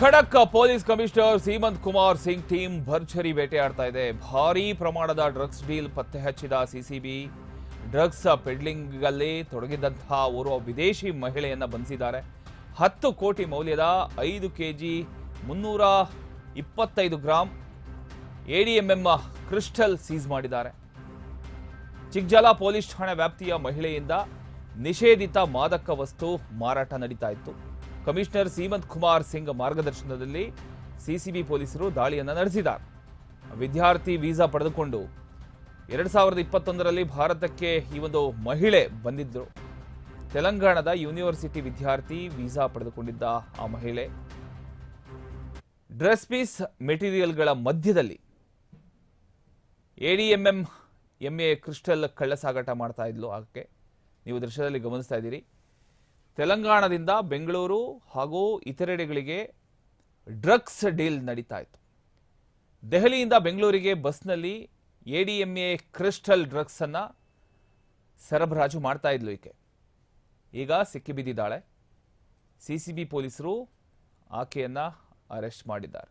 ಖಡಕ್ police commissioner Seemanth Kumar Singh team ಭರ್ಜರಿ ಬೇಟೆಯಾಡ್ತಾ ಇದೆ. ಭಾರೀ ಪ್ರಮಾಣದ ಡ್ರಗ್ಸ್ ಡೀಲ್ ಪತ್ತೆ ಹಚ್ಚಿದ ಸಿಸಿಬಿ. ಡ್ರಗ್ಸ್ ಪೆಡ್ಲಿಂಗ್ನಲ್ಲಿ ತೊಡಗಿದಂತಹ ಓರ್ವ ವಿದೇಶಿ ಮಹಿಳೆಯನ್ನ ಬಂಧಿಸಿದ್ದಾರೆ. ಹತ್ತು ಕೋಟಿ ಮೌಲ್ಯದ ಐದು ಕೆಜಿ ಮುನ್ನೂರ ಇಪ್ಪತ್ತೈದು ಗ್ರಾಂ ಎಡಿಎಂಎಂ ಕ್ರಿಸ್ಟಲ್ ಸೀಸ್ ಮಾಡಿದ್ದಾರೆ. ಚಿಕ್ಜಾಲ ಪೊಲೀಸ್ ಠಾಣೆ ವ್ಯಾಪ್ತಿಯ ಮಹಿಳೆಯಿಂದ ನಿಷೇಧಿತ ಮಾದಕ ವಸ್ತು ಮಾರಾಟ ನಡೀತಾ ಇತ್ತು. ಕಮಿಷನರ್ ಸೀಮಂತ್ ಕುಮಾರ್ ಸಿಂಗ್ ಮಾರ್ಗದರ್ಶನದಲ್ಲಿ ಸಿಸಿಬಿ ಪೊಲೀಸರು ದಾಳಿಯನ್ನು ನಡೆಸಿದ್ದಾರೆ. ವಿದ್ಯಾರ್ಥಿ ವೀಸಾ ಪಡೆದುಕೊಂಡು ಎರಡು ಸಾವಿರದ ಇಪ್ಪತ್ತೊಂದರಲ್ಲಿ ಭಾರತಕ್ಕೆ ಈ ಒಂದು ಮಹಿಳೆ ಬಂದಿದ್ದರು ತೆಲಂಗಾಣದ ಯೂನಿವರ್ಸಿಟಿ ವಿದ್ಯಾರ್ಥಿ ವೀಸಾ ಪಡೆದುಕೊಂಡಿದ್ದ ಆ ಮಹಿಳೆ. ಡ್ರೆಸ್ ಪೀಸ್ ಮೆಟೀರಿಯಲ್ಗಳ ಮಧ್ಯದಲ್ಲಿ ಎಡಿಎಂಎಂ ಎಂಎ ಕ್ರಿಸ್ಟಲ್ ಕಳ್ಳಸಾಗಾಟ ಮಾಡ್ತಾ ಇದ್ಲು. ಆಕೆ ನೀವು ದೃಶ್ಯದಲ್ಲಿ ಗಮನಿಸ್ತಾ ಇದ್ದೀರಿ. ತೆಲಂಗಾಣದಿಂದ ಬೆಂಗಳೂರು ಹಾಗೂ ಇತರೆಡೆಗಳಿಗೆ ಡ್ರಗ್ಸ್ ಡೀಲ್ ನಡೀತಾ ಇತ್ತು. ದೆಹಲಿಯಿಂದ ಬೆಂಗಳೂರಿಗೆ ಬಸ್ನಲ್ಲಿ A D M A crystal drugs ಅನ್ನ ಸರಬರಾಜು ಮಾಡ್ತಾ ಇದ್ಲು ಈಕೆ. ಈಗ ಸಿಕ್ಕಿಬಿದ್ದಿದ್ದಾಳೆ ಸಿಸಿಬಿ ಪೊಲೀಸರು ಆಕೆಯನ್ನ ಅರೆಸ್ಟ್ ಮಾಡಿದ್ದಾರೆ.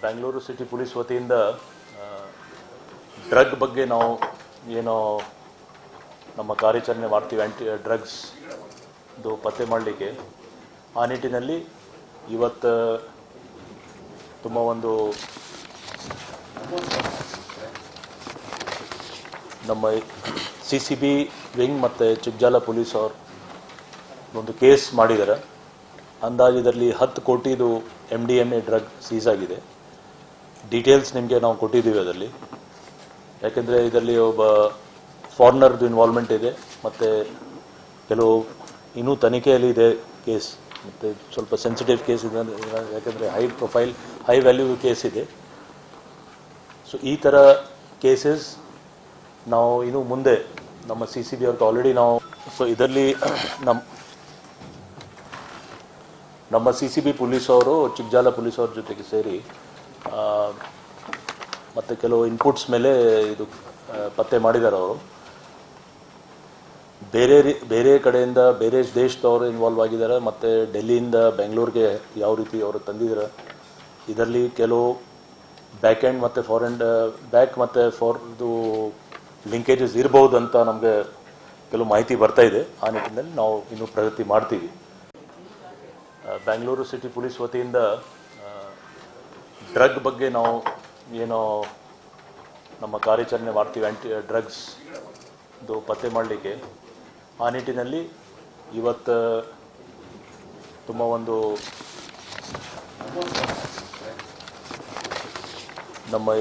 ಬ್ಯಾಂಗ್ಳೂರು ಸಿಟಿ ಪೊಲೀಸ್ ವತಿಯಿಂದ ಡ್ರಗ್ ಬಗ್ಗೆ ನಾವು ಏನೋ ನಮ್ಮ ಕಾರ್ಯಾಚರಣೆ ಮಾಡ್ತೀವಿ ಆ್ಯಂಟಿ ಡ್ರಗ್ಸ್ ಇದು ಪತ್ತೆ ಮಾಡಲಿಕ್ಕೆ. ಆ ನಿಟ್ಟಿನಲ್ಲಿ ಇವತ್ತು ತುಂಬ ಒಂದು ನಮ್ಮ ಸಿ ಸಿ ಬಿ ವಿಂಗ್ ಮತ್ತು ಚಿಕ್ಕಜಾಲ ಪೊಲೀಸ್ ಅವರು ಒಂದು ಕೇಸ್ ಮಾಡಿದ್ದಾರೆ ಅಂದಾಜು ಇದರಲ್ಲಿ ಹತ್ತು ಕೋಟಿದು M D M A drug seize ಆಗಿದೆ. ಡೀಟೇಲ್ಸ್ ನಿಮಗೆ ನಾವು ಕೊಟ್ಟಿದ್ದೀವಿ ಅದರಲ್ಲಿ. ಯಾಕೆಂದರೆ ಇದರಲ್ಲಿ ಒಬ್ಬ ಫಾರಿನರ್ದು ಇನ್ವಾಲ್ವ್ಮೆಂಟ್ ಇದೆ, ಮತ್ತು ಕೆಲವು ಇನ್ನೂ ತನಿಖೆಯಲ್ಲಿ ಇದೆ ಕೇಸ್ ಮತ್ತು ಸ್ವಲ್ಪ ಸೆನ್ಸಿಟಿವ್ ಕೇಸ್ ಇದೆ ಯಾಕೆಂದರೆ high profile high value case ಇದೆ. ಸೊ ಈ ಥರ ಕೇಸಸ್ ನಾವು ಇನ್ನು ಮುಂದೆ, ನಮ್ಮ ಸಿ ಸಿ ಬಿ ಅವ್ರಿಗೆ ಆಲ್ರೆಡಿ ನಾವು ಸೊ ಇದರಲ್ಲಿ ನಮ್ಮ ನಮ್ಮ ಸಿ ಸಿ ಬಿ ಪೊಲೀಸ್ ಅವರು ಚಿಕ್ಕಜಾಲ ಪೊಲೀಸ್ ಅವ್ರ ಜೊತೆಗೆ ಸೇರಿ ಮತ್ತು ಮತ್ತೆ ಕೆಲವು ಇನ್ಪುಟ್ಸ್ ಮೇಲೆ ಇದು ಪತ್ತೆ ಮಾಡಿದ್ದಾರೆ ಅವರು. ಬೇರೆ ಬೇರೆ ಕಡೆಯಿಂದ ಬೇರೆ ದೇಶದವರು ಇನ್ವಾಲ್ವ್ ಆಗಿದ್ದಾರೆ ಮತ್ತು ಡೆಲ್ಲಿಯಿಂದ ಬೆಂಗಳೂರಿಗೆ ಯಾವ ರೀತಿ ಅವರು ತಂದಿದ್ದಾರೆ ಇದರಲ್ಲಿ ಕೆಲವು ಬ್ಯಾಕ್ ಆ್ಯಂಡ್ ಮತ್ತು ಫಾರೆನ್ ಬ್ಯಾಕ್ ಮತ್ತು ಫಾರ್ದು ಲಿಂಕೇಜಸ್ ಇರ್ಬೋದು ಅಂತ ನಮಗೆ ಕೆಲವು ಮಾಹಿತಿ ಬರ್ತಾ ಇದೆ. ಆ ನಿಟ್ಟಿನಲ್ಲಿ ನಾವು ಇನ್ನೂ ಪ್ರಗತಿ ಮಾಡ್ತೀವಿ. ಬೆಂಗಳೂರು ಸಿಟಿ ಪೊಲೀಸ್ ವತಿಯಿಂದ ಡ್ರಗ್ ಬಗ್ಗೆ ನಾವು ಏನೋ ನಮ್ಮ ಕಾರ್ಯಾಚರಣೆ ಮಾಡ್ತೀವಿ ಆ್ಯಂಟಿ ಡ್ರಗ್ಸ್ ಇದು ಪತ್ತೆ ಮಾಡಲಿಕ್ಕೆ. ಆ ನಿಟ್ಟಿನಲ್ಲಿ ಇವತ್ತು ತುಂಬ ಒಂದು ನಮ್ಮ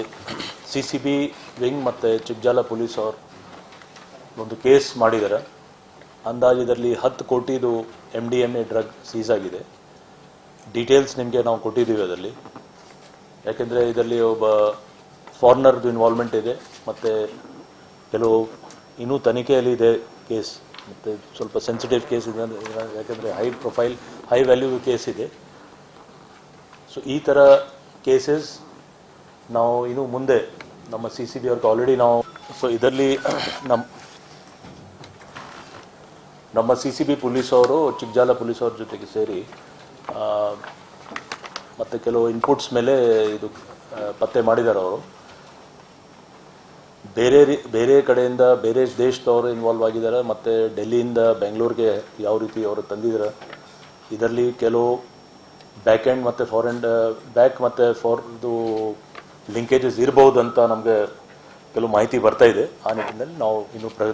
ಸಿ ಸಿ ಬಿ ವಿಂಗ್ ಮತ್ತು ಚಿಬ್ಜಾಲ ಪೊಲೀಸ್ ಅವರು ಒಂದು ಕೇಸ್ ಮಾಡಿದ್ದಾರೆ. ಅಂದಾಜು ಇದರಲ್ಲಿ ಹತ್ತು ಕೋಟಿದು M D M A drug seize ಆಗಿದೆ. ಡೀಟೇಲ್ಸ್ ನಿಮಗೆ ನಾವು ಕೊಟ್ಟಿದ್ದೀವಿ ಅದರಲ್ಲಿ. ಯಾಕೆಂದರೆ ಇದರಲ್ಲಿ ಒಬ್ಬ ಫಾರ್ನರ್ದು ಇನ್ವಾಲ್ವ್ಮೆಂಟ್ ಇದೆ, ಮತ್ತು ಕೆಲವು ಇನ್ನೂ ತನಿಖೆಯಲ್ಲಿ ಇದೆ ಕೇಸ್ ಮತ್ತು ಸ್ವಲ್ಪ ಸೆನ್ಸಿಟಿವ್ ಕೇಸ್ ಇದೆ ಯಾಕೆಂದರೆ high profile high value case ಇದೆ. ಸೊ ಈ ಥರ ಕೇಸಸ್ ನಾವು ಇನ್ನು ಮುಂದೆ ನಮ್ಮ ಸಿ ಸಿ ಬಿ ಅವ್ರಿಗೆ ಆಲ್ರೆಡಿ ನಾವು ಸೊ ಇದರಲ್ಲಿ ನಮ್ಮ ನಮ್ಮ ಸಿ ಸಿ ಬಿ ಪೊಲೀಸ್ ಅವರು ಚಿಕ್ಕಜಾಲ ಪೊಲೀಸ್ ಅವ್ರ ಜೊತೆಗೆ ಸೇರಿ ಮತ್ತು ಮತ್ತೆ ಕೆಲವು ಇನ್ಪುಟ್ಸ್ ಮೇಲೆ ಇದು ಪತ್ತೆ ಮಾಡಿದ್ದಾರೆ ಅವರು. ಬೇರೆ ಬೇರೆ ಕಡೆಯಿಂದ ಬೇರೆ ದೇಶದವರು ಇನ್ವಾಲ್ವ್ ಆಗಿದ್ದಾರೆ ಮತ್ತು ಡೆಲ್ಲಿಯಿಂದ ಬೆಂಗಳೂರಿಗೆ ಯಾವ ರೀತಿ ಅವರು ತಂದಿದ್ದಾರೆ ಇದರಲ್ಲಿ ಕೆಲವು ಬ್ಯಾಕ್ ಎಂಡ್ ಮತ್ತು ಫಾರ್ ಎಂಡ್ ಬ್ಯಾಕ್ ಮತ್ತು ಫಾರ್ದು ಲಿಂಕೇಜಸ್ ಇರಬಹುದು ಅಂತ ನಮಗೆ ಕೆಲವು ಮಾಹಿತಿ ಬರ್ತಾ ಇದೆ. ಆ ನಿಟ್ಟಿನಲ್ಲಿ ನಾವು ಇನ್ನೂ ಪ್ರ